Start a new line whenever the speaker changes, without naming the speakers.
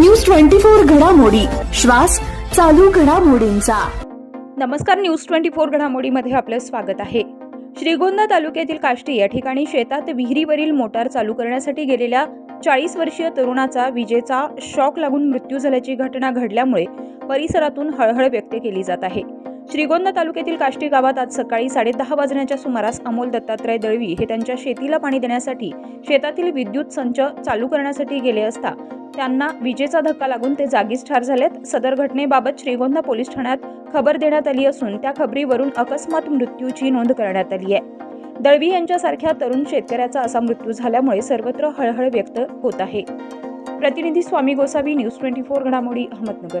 News twenty four घडामोडी. श्वास चालू घडामोडींचा.
नमस्कार न्यूज ट्वेंटी फोर घडामोडीमध्ये आपलं स्वागत आहे. श्रीगोंदा तालुक्यातील काष्टी या ठिकाणी शेतात विहिरीवरील मोटार चालू करण्यासाठी गेलेल्या चाळीस वर्षीय तरुणाचा विजेचा शॉक लागून मृत्यू झाल्याची घटना घडल्यामुळे परिसरातून हळहळ व्यक्त केली जात आहे. श्रीगोंदा तालुक्यातील काष्टी गावात आज सकाळी साडेदहा वाजण्याच्या सुमारास अमोल दत्तात्रय दळवी हे त्यांच्या शेतीला पाणी देण्यासाठी शेतातील विद्युत संच चालू करण्यासाठी गेले असता त्यांना विजेचा धक्का लागून ते जागीच ठार झालेत. सदर घटनेबाबत श्रीगोंदा पोलीस ठाण्यात खबर देण्यात आली असून त्या खबरीवरून अकस्मात मृत्यूची नोंद करण्यात आली आहे. दळवी यांच्यासारख्या तरुण शेतकऱ्याचा असा मृत्यू झाल्यामुळे सर्वत्र हळहळ व्यक्त होत आहे. प्रतिनिधी Swami Gosavi news twenty four घडामोडी अहमदनगर.